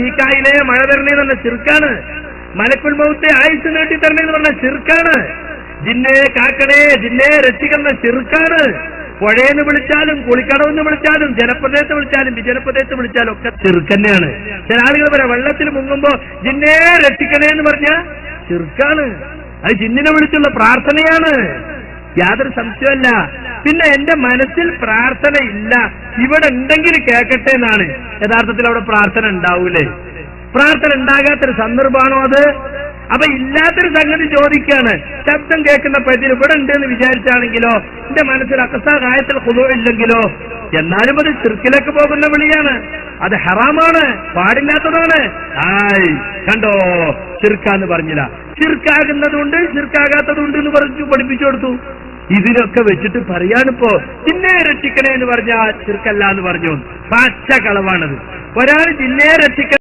മീക്കായിലെ മഴ തരണേ എന്ന് പറഞ്ഞ ചെറുക്കാണ്. മലക്കുൽ മൗത്തെ ആയുസ് നീട്ടി തരണേ എന്ന് പറഞ്ഞ ചെറുക്കാണ്. ജിന്നെ കാക്കണേ ജിന്നെ രക്ഷിക്കുന്ന ചെറുക്കാണ്. പുഴയെന്ന് വിളിച്ചാലും കുളിക്കടവെന്ന് വിളിച്ചാലും ജനപ്രദേശത്ത് വിളിച്ചാലും വിജനപ്രദേശത്ത് വിളിച്ചാലും ഒക്കെ ചെറുക്കന്നെയാണ് ചില ആളുകൾ പറയാം വെള്ളത്തിൽ മുങ്ങുമ്പോ ജിന്നെ രക്ഷിക്കണേ എന്ന് പറഞ്ഞ ചെറുക്കാണ്. അത് ജിന്നിനെ വിളിച്ചുള്ള പ്രാർത്ഥനയാണ്. യാതൊരു സംശയമല്ല പിന്നെ എന്റെ മനസ്സിൽ പ്രാർത്ഥന ഇല്ല. ഇവിടെ ഉണ്ടെങ്കിൽ കേൾക്കട്ടെ എന്നാണ്. യഥാർത്ഥത്തിൽ അവിടെ പ്രാർത്ഥന ഉണ്ടാവൂലേ? പ്രാർത്ഥന ഉണ്ടാകാത്തൊരു സന്ദർഭമാണോ അത്? അപ്പൊ ഇല്ലാത്തൊരു സംഗതി ചോദിക്കാണ്. ശബ്ദം കേൾക്കുന്ന പരിധി ഇവിടെ ഉണ്ട് എന്ന് വിചാരിച്ചാണെങ്കിലോ എന്റെ മനസ്സിൽ അക്കസാ കായത്തിൽ ഹുദോ ഇല്ലെങ്കിലോ എന്നാലും അത് ചെറുക്കിലേക്ക് പോകുന്ന വിളിയാണ്. അത് ഹറാമാണ് പാടില്ലാത്തതാണ്. ആയി കണ്ടോ? ചെറുക്കാന്ന് പറഞ്ഞില്ല. ചെറുക്കാകുന്നതുണ്ട് ചെറുക്കാകാത്തതുണ്ട് എന്ന് പറഞ്ഞു പഠിപ്പിച്ചു കൊടുത്തു. ഇതിനൊക്കെ വെച്ചിട്ട് പറയാണിപ്പോ ജിന്നെ രക്ഷിക്കണേ എന്ന് പറഞ്ഞാൽ ചെറുക്കല്ല എന്ന് പറഞ്ഞു. പച്ച കളവാണത് ഒരാൾ ജിന്നെ രക്ഷിക്ക